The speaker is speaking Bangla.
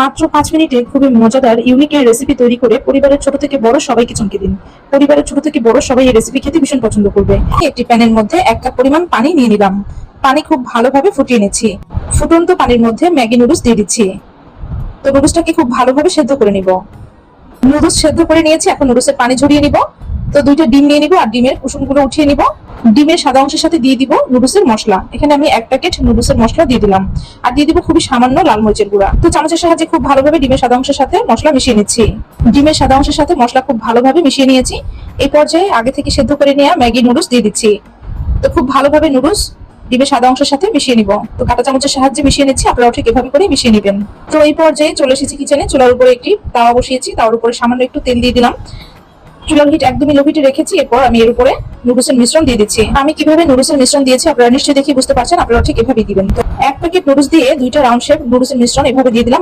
মাত্র পাঁচ মিনিটে খুবই মজাদার ইউনিক এই রেসিপি তৈরি করে পরিবারের ছোট থেকে বড় সবাইকে চমকে দিন। পরিবারের ছোট থেকে বড় সবাই এই রেসিপি খেতে ভীষণ পছন্দ করবে। একটি প্যানের মধ্যে এক কাপ পরিমাণ পানি নিয়ে নিলাম। পানি খুব ভালোভাবে ফুটিয়ে নিচ্ছি। ফুটন্ত পানির মধ্যে ম্যাগি নুডলস দিয়ে দিচ্ছি। তো নুডলসটাকে খুব ভালোভাবে সেদ্ধ করে নিব। নুডলস সেদ্ধ করে নিয়েছি, এখন নুডলসের পানি ঝরিয়ে নিব। তো দুইটা ডিম নিয়ে নিব আর ডিমের কুসুমগুলো উঠিয়ে নিব। ডিমের সাদা অংশের সাথে দিয়ে দিব নুডলসের মশলা। এখানে আমি এক প্যাকেট নুডলসের মশলা দিয়ে দিলাম। আর দিয়ে দিব খুবই সামান্য লাল মরিচের গুঁড়া। তো চামচের সাহায্যে খুব ভালোভাবে ডিমের সাদা অংশের সাথে মশলা মিশিয়ে নিচ্ছি। ডিমের সাদা অংশের সাথে মশলা খুব ভালোভাবে মিশিয়ে নিয়েছি। এই পর্যায়ে আগে থেকে সেদ্ধ করে নেওয়া ম্যাগি নুডলস দিয়ে দিচ্ছি। তো খুব ভালোভাবে নুডলস ডিমের সাদা অংশের সাথে মিশিয়ে নিব। তো কাঁটা চামচের সাহায্যে মিশিয়ে নিচ্ছি, আপনারাও ঠিক এভাবে করে মিশিয়ে নেবেন। তো এই পর্যায়ে চলে এসেছি কিচেনে চুলার উপরে একটি তাওয়া বসিয়েছি। তাওয়ার উপরে সামান্য একটু তেল দিয়ে দিলাম। চুলার হিট একদমই লো হিটে রেখেছি। এরপর আমি এর উপরে নুডলসের মিশ্রণ দিয়ে দিচ্ছি। আমি কীভাবে নুডলসের মিশ্রণ দিয়েছি আপনারা নিশ্চয়ই দেখে বুঝতে পারছেন, আপনারা ঠিক এভাবেই দিবেন। তো এক প্যাকেট নুডলস দিয়ে দুইটা রাউন্ড শেপ নুডলসের মিশ্রণ এভাবে দিয়ে দিলাম।